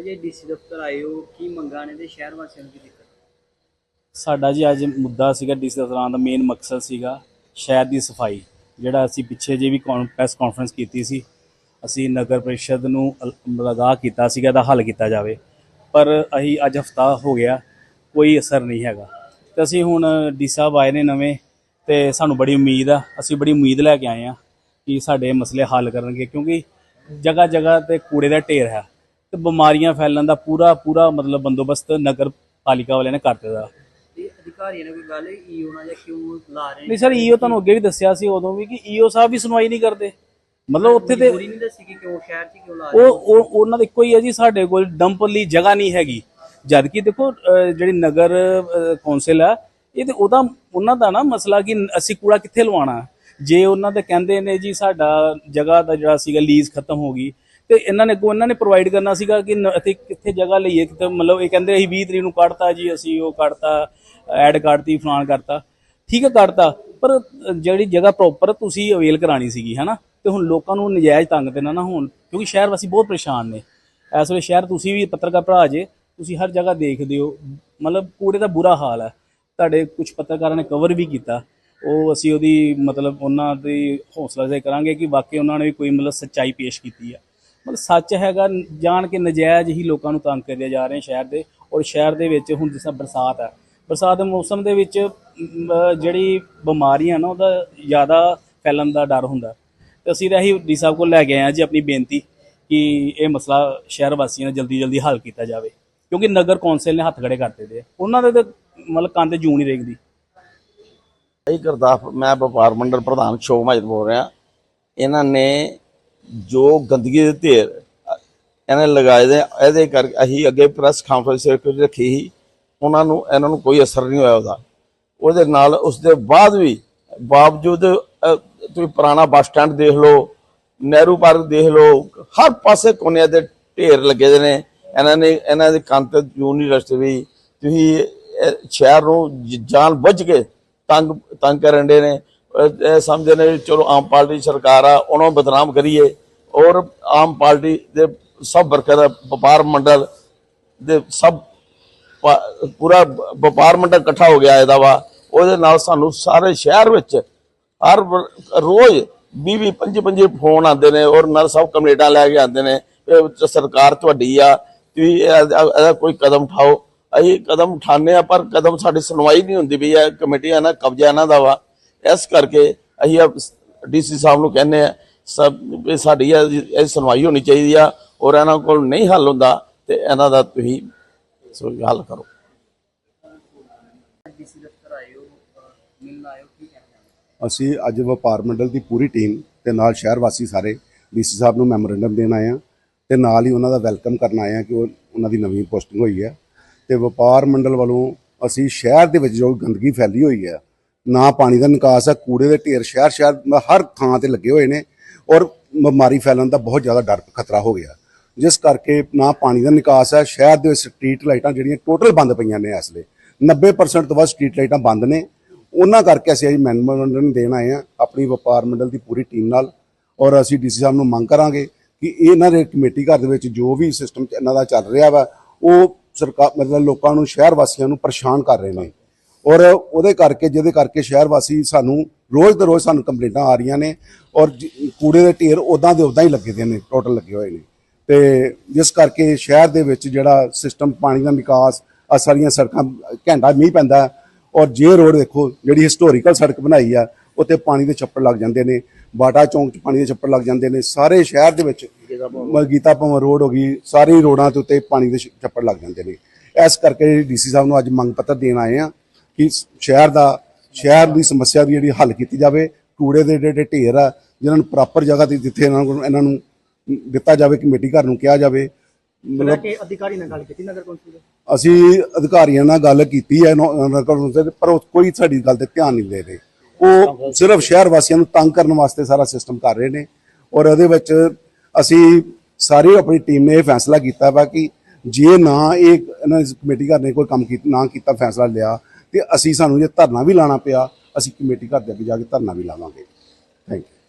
ਅਜੇ DC ਦਫ਼ਤਰ ਆਏ ਹੋ, ਕੀ ਮੰਗਾਂ ਨੇ ਤੇ ਸ਼ਹਿਰ ਵਾਸੀਆਂ ਨੂੰ ਕੀ ਦਿੱਕਤ? ਸਾਡਾ ਜੀ ਅੱਜ ਮੁੱਦਾ ਸੀਗਾ ਡੀਸੀ ਦਫ਼ਤਰਾਂ ਦਾ ਮੇਨ ਮਕਸਦ ਸੀਗਾ ਸ਼ਹਿਰ ਦੀ ਸਫ਼ਾਈ, ਜਿਹੜਾ ਅਸੀਂ ਪਿੱਛੇ ਜੇ ਵੀ ਪ੍ਰੈਸ ਕਾਨਫਰੰਸ ਕੀਤੀ ਸੀ, ਅਸੀਂ ਨਗਰ ਪ੍ਰੀਸ਼ਦ ਨੂੰ ਅਲ- ਲਗਾ ਕੀਤਾ ਸੀਗਾ ਇਹਦਾ ਹੱਲ ਕੀਤਾ ਜਾਵੇ, ਪਰ ਅਸੀਂ ਅੱਜ ਹਫਤਾ ਹੋ ਗਿਆ, ਕੋਈ ਅਸਰ ਨਹੀਂ ਹੈਗਾ। ਤੇ ਅਸੀਂ ਹੁਣ ਡੀ ਸਾਹਿਬ ਆਏ ਨੇ ਨਵੇਂ, ਤੇ ਸਾਨੂੰ ਬੜੀ ਉਮੀਦ ਆ, ਅਸੀਂ ਬੜੀ ਉਮੀਦ ਲੈ ਕੇ ਆਏ ਆ ਕਿ ਸਾਡੇ ਮਸਲੇ ਹੱਲ ਕਰਨਗੇ, ਕਿਉਂਕਿ ਜਗ੍ਹਾ ਜਗ੍ਹਾ ਤੇ ਕੂੜੇ ਦਾ ਢੇਰ ਹੈ। ਤੇ ਬਿਮਾਰੀਆਂ ਫੈਲਣ ਦਾ ਪੂਰਾ ਪੂਰਾ ਮਤਲਬ ਬੰਦੋਬਸਤ ਨਗਰ ਪਾਲਿਕਾ ਵਾਲਿਆਂ ਨੇ ਕਰ ਦਿੱਤਾ। ਤੇ ਅਧਿਕਾਰੀਆਂ ਨੇ ਕੋਈ ਗੱਲ ਈ ਹੋਣਾ ਜਾਂ ਕਿਉਂ ਲਾ ਰਹੇ ਨਹੀਂ ਸਰ ਈਓ ਤੁਹਾਨੂੰ ਅੱਗੇ ਵੀ ਦੱਸਿਆ ਸੀ ਉਦੋਂ ਵੀ ਕਿ ਈਓ ਸਾਹਿਬ ਵੀ ਸੁਣਵਾਈ ਨਹੀਂ ਕਰਦੇ। ਮਤਲਬ ਉੱਥੇ ਤੇ ਪੂਰੀ ਨਹੀਂ ਦੱਸੀ ਕਿ ਕਿਉਂ ਸ਼ਹਿਰ 'ਚ ਕਿਉਂ ਲਾ ਰਹੇ ਉਹ ਉਹ ਉਹਨਾਂ ਦਾ ਇੱਕੋ ਹੀ ਹੈ ਜੀ ਸਾਡੇ ਕੋਲ ਡੰਪ ਲਈ ਜਗ੍ਹਾ ਨਹੀਂ ਹੈਗੀ। ਜਦ ਕਿ ਦੇਖੋ ਜਿਹੜੀ ਨਗਰ ਕੌਂਸਲ ਹੈ ਇਹ ਤੇ ਉਹਦਾ ਉਹਨਾਂ ਦਾ ਨਾ ਮਸਲਾ ਕਿ ਅਸੀਂ ਕੂੜਾ ਕਿੱਥੇ ਲਵਾਉਣਾ? ਜੇ ਉਹਨਾਂ ਦੇ ਕਹਿੰਦੇ ਨੇ ਜੀ ਸਾਡਾ ਜਗ੍ਹਾ ਦਾ ਜਿਹੜਾ ਸੀਗਾ ਲੀਜ਼ ਖਤਮ ਹੋ ਗਈ ਤੇ ਇਹਨਾਂ ਨੇ ਅੱਗੋਂ ਇਹਨਾਂ ਨੇ ਪ੍ਰੋਵਾਈਡ ਕਰਨਾ ਸੀਗਾ ਕਿ ਨ- ਅਸੀਂ ਕਿੱਥੇ ਜਗ੍ਹਾ ਲਈਏ ਕਿਤੇ ਮਤਲਬ ਇਹ ਕਹਿੰਦੇ ਅਸੀਂ 20 ਤਰੀਕ ਨੂੰ ਕੱਢਤਾ ਜੀ, ਅਸੀਂ ਉਹ ਕੱਢਤਾ ਐਡ ਕੱਢਤੀ ਫਲਾਨ ਕਰਤਾ। ਠੀਕ ਹੈ ਕੱਢਤਾ ਪਰ ਜਿਹੜੀ ਜਗ੍ਹਾ ਪ੍ਰੋਪਰ ਤੁਸੀਂ ਅਵੇਲ ਕਰਾਣੀ ਸੀਗੀ, ਹੈਨਾ? ਤੇ ਹੁਣ ਲੋਕਾਂ ਨੂੰ ਨਜਾਇਜ਼ ਤੰਗ ਦੇਣਾ ਨਾ ਨਾ ਹੋਣ, ਕਿਉਂਕਿ ਸ਼ਹਿਰ ਵਾਸੀ ਬਹੁਤ ਪਰੇਸ਼ਾਨ ਨੇ। ਇਸ ਵੇਲੇ ਸ਼ਹਿਰ ਤੁਸੀਂ ਵੀ ਪੱਤਰਕਾਰ ਭਰਾ ਜੇ, ਤੁਸੀਂ ਹਰ ਜਗ੍ਹਾ ਦੇਖਦੇ ਹੋ। ਮਤਲਬ ਕੂੜੇ ਦਾ ਬੁਰਾ ਹਾਲ ਹੈ। ਤੁਹਾਡੇ ਕੁਝ ਪੱਤਰਕਾਰਾਂ ਨੇ ਕਵਰ ਵੀ ਕੀਤਾ। ਉਹ ਅਸੀਂ ਉਹਦੀ ਮਤਲਬ ਉਹਨਾਂ ਦੀ ਹੌਸਲਾ ਅਫਜ਼ਾਈ ਕਰਾਂਗੇ ਕਿ ਵਾਕਈ ਉਹਨਾਂ ਨੇ ਵੀ ਕੋਈ ਮਤਲਬ ਸੱਚਾਈ ਪੇਸ਼ ਕੀਤੀ ਹੈ ਮਤਲਬ ਸੱਚ ਹੈਗਾ, ਜਾਣ ਕੇ ਨਜਾਇਜ਼ ਹੀ ਲੋਕਾਂ ਨੂੰ ਤੰਗ ਕਰਿਆ ਜਾ ਰਹੇ ਸ਼ਹਿਰ ਦੇ ਔਰ ਸ਼ਹਿਰ ਦੇ ਵਿੱਚ ਹੁਣ ਜਿਸ ਤਰ੍ਹਾਂ ਬਰਸਾਤ ਹੈ। ਬਰਸਾਤ ਦੇ ਮੌਸਮ ਦੇ ਵਿੱਚ ਜਿਹੜੀ ਬਿਮਾਰੀਆਂ ਨਾ, ਉਹਦਾ ਜ਼ਿਆਦਾ ਫੈਲਣ ਦਾ ਡਰ ਹੁੰਦਾ ਤੇ ਅਸੀਂ ਤਾਂ ਇਹੀ ਡੀ ਸਾਹਿਬ ਕੋਲ ਲੈ ਕੇ ਆਏ ਹਾਂ ਜੀ ਆਪਣੀ ਬੇਨਤੀ ਕਿ ਇਹ ਮਸਲਾ ਸ਼ਹਿਰ ਵਾਸੀਆਂ ਦਾ ਜਲਦੀ ਜਲਦੀ ਹੱਲ ਕੀਤਾ ਜਾਵੇ। ਕਿਉਂਕਿ ਨਗਰ ਕੌਂਸਲ ਨੇ ਹੱਥ ਖੜੇ ਕਰ ਦਿੱਤੇ ਉਹਨਾਂ ਦੇ ਤਾਂ ਮਤਲਬ ਕੰਨ ਤੇ ਜੂੰ ਨਹੀਂ ਰੇਗਦੀ। ਇਹ ਗੁਰਦਾਸ, ਮੈਂ ਵਪਾਰ ਮੰਡਲ ਪ੍ਰਧਾਨ ਸ਼ੋਭ ਮਾਜਦ ਬੋਲ ਰਿਹਾ। ਇਹਨਾਂ ਨੇ ਜੋ ਗੰਦਗੀ ਦੇ ਢੇਰ, ਇਹਨੇ ਲਗਾਏ ਦੇ, ਇਹਦੇ ਕਰਕੇ ਅਸੀਂ ਅੱਗੇ ਪ੍ਰੈਸ ਕਾਨਫਰੰਸ ਰੱਖੀ ਸੀ। ਉਹਨਾਂ ਨੂੰ, ਇਹਨਾਂ ਨੂੰ ਕੋਈ ਅਸਰ ਨਹੀਂ ਹੋਇਆ ਉਹਦਾ। ਉਹਦੇ ਨਾਲ ਉਸ ਦੇ ਬਾਅਦ ਵੀ ਬਾਵਜੂਦ ਤੁਸੀਂ ਪੁਰਾਣਾ ਬੱਸ ਸਟੈਂਡ ਦੇਖ ਲਓ, ਨਹਿਰੂ ਪਾਰਕ ਦੇਖ ਲਓ, ਹਰ ਪਾਸੇ ਕੋਨਿਆਂ ਦੇ ਢੇਰ ਲੱਗੇ ਦੇ ਨੇ। ਇਹਨਾਂ ਨੇ, ਇਹਨਾਂ ਦੇ ਕੰਨ ਤੇ ਜੂਨ ਵੀ, ਤੁਸੀਂ ਸ਼ਹਿਰ ਨੂੰ ਜ- ਜਾਣ ਬੁੱਝ ਕੇ ਤੰਗ ਤੰਗ ਕਰਨ ਦੇ ਨੇ। ਇਹ ਸਮਝਦੇ ਨੇ ਵੀ ਚਲੋ ਆਮ ਪਾਰਟੀ ਸਰਕਾਰ ਆ, ਉਹਨਾਂ ਨੂੰ ਬਦਨਾਮ ਕਰੀਏ। ਔਰ ਆਮ ਪਾਰਟੀ ਦੇ ਸਭ ਵਰਕਰ ਵਪਾਰ ਮੰਡਲ ਦੇ ਸਭ ਪਾ- ਪੂਰਾ ਵਪਾਰ ਮੰਡਲ ਇਕੱਠਾ ਹੋ ਗਿਆ ਇਹਦਾ ਵਾ। ਉਹਦੇ ਨਾਲ ਸਾਨੂੰ ਸਾਰੇ ਸ਼ਹਿਰ ਵਿੱਚ ਹਰ ਵ- ਰੋਜ਼ 20 20 25 25 ਫੋਨ ਆਉਂਦੇ ਨੇ ਔਰ ਨਾਲ ਸਭ ਕਮੇਟਾਂ ਲੈ ਕੇ ਆਉਂਦੇ ਨੇ ਇਹ ਸਰਕਾਰ ਤੁਹਾਡੀ ਆ ਤੁਸੀਂ ਇਹਦਾ ਕੋਈ ਕਦਮ ਉਠਾਓ। ਅਸੀਂ ਕਦਮ ਉਠਾਉਂਦੇ ਆ ਪਰ ਕਦਮ ਸਾਡੀ ਸੁਣਵਾਈ ਨਹੀਂ ਹੁੰਦੀ ਵੀ ਇਹ ਕਮੇਟੀਆਂ ਨਾਲ ਕਬਜ਼ਾ ਇਹਨਾਂ ਦਾ ਵਾ। ਇਸ ਕਰਕੇ ਅਸੀਂ ਡੀਸੀ ਸਾਹਿਬ ਨੂੰ ਕਹਿੰਦੇ ਆ ਸਭ ਸਾਡੀ ਇਹ ਸੁਣਵਾਈ ਹੋਣੀ ਚਾਹੀਦੀ ਆ ਔਰ ਇਹਨਾਂ ਕੋਲ ਨਹੀਂ ਹੱਲ ਹੁੰਦਾ ਤੇ ਇਹਨਾਂ ਦਾ ਤੁਸੀਂ ਸੋ ਹੱਲ ਕਰੋ। ਅਸੀਂ ਅੱਜ ਵਪਾਰ ਮੰਡਲ ਦੀ ਪੂਰੀ ਟੀਮ ਤੇ ਨਾਲ ਸ਼ਹਿਰ ਵਾਸੀ ਸਾਰੇ ਡੀਸੀ ਸਾਹਿਬ ਨੂੰ ਮੈਮੋਰੈਂਡਮ ਦੇਣ ਆਏ ਆ ਤੇ ਨਾਲ ਹੀ ਉਹਨਾਂ ਦਾ ਵੈਲਕਮ ਕਰਨ ਆਏ ਆ ਕਿ ਉਹਨਾਂ ਦੀ ਨਵੀਂ ਪੋਸਟਿੰਗ ਹੋਈ ਹੈ ਤੇ ਵਪਾਰ ਮੰਡਲ ਵੱਲੋਂ ਅਸੀਂ ਸ਼ਹਿਰ ਦੇ ਵਿੱਚ ਜੋ ਗੰਦਗੀ ਫੈਲੀ ਹੋਈ ਹੈ ਨਾ ਪਾਣੀ ਦਾ ਨਿਕਾਸ ਹੈ ਕੂੜੇ ਦੇ ਢੇਰ, ਸ਼ਹਿਰ ਸ਼ਹਿਰ ਹਰ ਥਾਂ ਤੇ ਲੱਗੇ ਹੋਏ ਨੇ ਔਰ ਬਿਮਾਰੀ ਫੈਲਣ ਦਾ ਬਹੁਤ ਜ਼ਿਆਦਾ ਡਰ, ਖਤਰਾ ਹੋ ਗਿਆ। ਜਿਸ ਕਰਕੇ ਨਾ ਪਾਣੀ ਦਾ ਨਿਕਾਸ ਹੈ ਸ਼ਹਿਰ ਦੇ ਵਿੱਚ ਸਟਰੀਟ ਲਾਈਟਾਂ ਜਿਹੜੀਆਂ ਟੋਟਲ ਬੰਦ ਪਈਆਂ ਨੇ ਇਸ ਵੇਲੇ। 90% ਤੋਂ ਵੱਧ ਸਟਰੀਟ ਲਾਈਟਾਂ ਬੰਦ ਨੇ। ਉਹਨਾਂ ਕਰਕੇ ਅਸੀਂ ਅੱਜ ਮੈਮੋਰੈਂਡਮ ਦੇਣ ਆਏ ਆ ਆਪਣੀ ਵਪਾਰ ਮੰਡਲ ਦੀ ਪੂਰੀ ਟੀਮ ਨਾਲ। ਔਰ ਅਸੀਂ ਡੀਸੀ ਸਾਹਿਬ ਨੂੰ ਮੰਗ ਕਰਾਂਗੇ ਕਿ ਇਹਨਾਂ ਦੇ ਕਮੇਟੀ ਘਰ ਦੇ ਵਿੱਚ ਜੋ ਵੀ ਸਿਸਟਮ ਇਹਨਾਂ ਦਾ ਚੱਲ ਰਿਹਾ ਵਾ, ਉਹ ਸਰਕਾਰ ਮਤਲਬ ਲੋਕਾਂ ਨੂੰ, ਸ਼ਹਿਰ ਵਾਸੀਆਂ ਨੂੰ ਪਰੇਸ਼ਾਨ ਕਰ ਰਹੇ ਨੇ। ਔਰ ਉਹਦੇ ਕਰਕੇ, ਜਿਹਦੇ ਕਰਕੇ ਸ਼ਹਿਰ ਵਾਸੀ ਸਾਨੂੰ ਰੋਜ਼ ਦੇ ਰੋਜ਼ ਸਾਨੂੰ ਕੰਪਲੇਂਟਾਂ ਆ ਰਹੀਆਂ ਨੇ ਔਰ ਕੂੜੇ ਦੇ ਢੇਰ ਉਦਾਂ ਦੇ ਉਦਾਂ ਹੀ ਲੱਗੇ ਦੇ ਨੇ, ਟੋਟਲ ਲੱਗੇ ਹੋਏ ਨੇ। ਤੇ ਜਿਸ ਕਰਕੇ ਸ਼ਹਿਰ ਦੇ ਵਿੱਚ ਜਿਹੜਾ ਸਿਸਟਮ ਪਾਣੀ ਦਾ ਨਿਕਾਸ ਆ ਸਾਰੀਆਂ ਸੜਕਾਂ, ਘੰਟਾ ਮੀਂਹ ਪੈਂਦਾ ਔਰ ਜੇ ਰੋਡ ਦੇਖੋ, ਜਿਹੜੀ ਹਿਸਟੋਰੀਕਲ ਸੜਕ ਬਣਾਈ ਆ ਉੱਤੇ ਪਾਣੀ ਦੇ ਛੱਪੜ ਲੱਗ ਜਾਂਦੇ ਨੇ, ਬਾਟਾ ਚੌਂਕ 'ਚ ਪਾਣੀ ਦੇ ਛੱਪੜ ਲੱਗ ਜਾਂਦੇ ਨੇ, ਸਾਰੇ ਸ਼ਹਿਰ ਦੇ ਵਿੱਚ ਗੀਤਾ ਭਵਨ ਰੋਡ ਹੋ ਗਈ, ਸਾਰੀ ਰੋਡਾਂ ਦੇ ਉੱਤੇ ਪਾਣੀ ਦੇ ਛ- ਛੱਪੜ ਲੱਗ ਜਾਂਦੇ ਨੇ। ਇਸ ਕਰਕੇ ਡੀਸੀ ਸਾਹਿਬ ਨੂੰ ਅੱਜ ਮੰਗ ਪੱਤਰ ਦੇਣ ਆਏ ਆ ਕਿ ਸ਼ਹਿਰ ਦਾ ਸ਼ਹਿਰ ਦੀ ਸਮੱਸਿਆ ਦੀ ਜਿਹੜੀ ਹੱਲ ਕੀਤੀ ਜਾਵੇ ਕੂੜੇ ਦੇ ਜਿਹੜੇ ਢੇਰ ਆ ਜਿਨ੍ਹਾਂ ਨੂੰ ਪ੍ਰੋਪਰ ਜਗ੍ਹਾ ਤੇ ਜਿੱਥੇ ਇਹਨਾਂ ਨੂੰ ਇਹਨਾਂ ਨੂੰ ਦਿੱਤਾ ਜਾਵੇ ਕਮੇਟੀ ਘਰ ਨੂੰ ਕਿਹਾ ਜਾਵੇ। ਹੋ ਕਿ ਅਧਿਕਾਰੀ ਨਾਲ ਗੱਲ ਕੀਤੀ ਨਗਰ ਕੌਂਸਲ ਦੇ? ਅਸੀਂ ਅਧਿਕਾਰੀਆਂ ਨਾਲ ਗੱਲ ਕੀਤੀ ਹੈ ਨੌ- ਨਗਰ ਕੌਂਸਲ ਦੇ, ਪਰ ਉਹ ਕੋਈ ਸਾਡੀ ਗੱਲ ਤੇ ਧਿਆਨ ਨਹੀਂ ਦੇ ਰਹੇ। ਉਹ ਸਿਰਫ ਸ਼ਹਿਰ ਵਾਸੀਆਂ ਨੂੰ ਤੰਗ ਕਰਨ ਵਾਸਤੇ ਸਾਰਾ ਸਿਸਟਮ ਕਰ ਰਹੇ ਨੇ। ਔਰ ਉਹਦੇ ਵਿੱਚ ਅਸੀਂ ਸਾਰੀ ਆਪਣੀ ਟੀਮ ਨੇ ਇਹ ਫੈਸਲਾ ਕੀਤਾ ਵਾ ਕਿ ਜੇ ਨਾ ਇਹ ਇਹਨਾਂ ਕਮੇਟੀ ਘਰ ਨੇ ਕੋਈ ਕੰਮ ਕੀਤਾ ਨਾ ਕੀਤਾ ਫੈਸਲਾ ਲਿਆ ਤੇ ਅਸੀਂ ਸਾਨੂੰ ਜੇ ਧਰਨਾ ਵੀ ਲਾਣਾ ਪਿਆ, ਅਸੀਂ ਕਮੇਟੀ ਘਰ ਦੇ ਅੱਗੇ ਜਾ ਕੇ ਧਰਨਾ ਵੀ ਲਾਵਾਂਗੇ। Thank you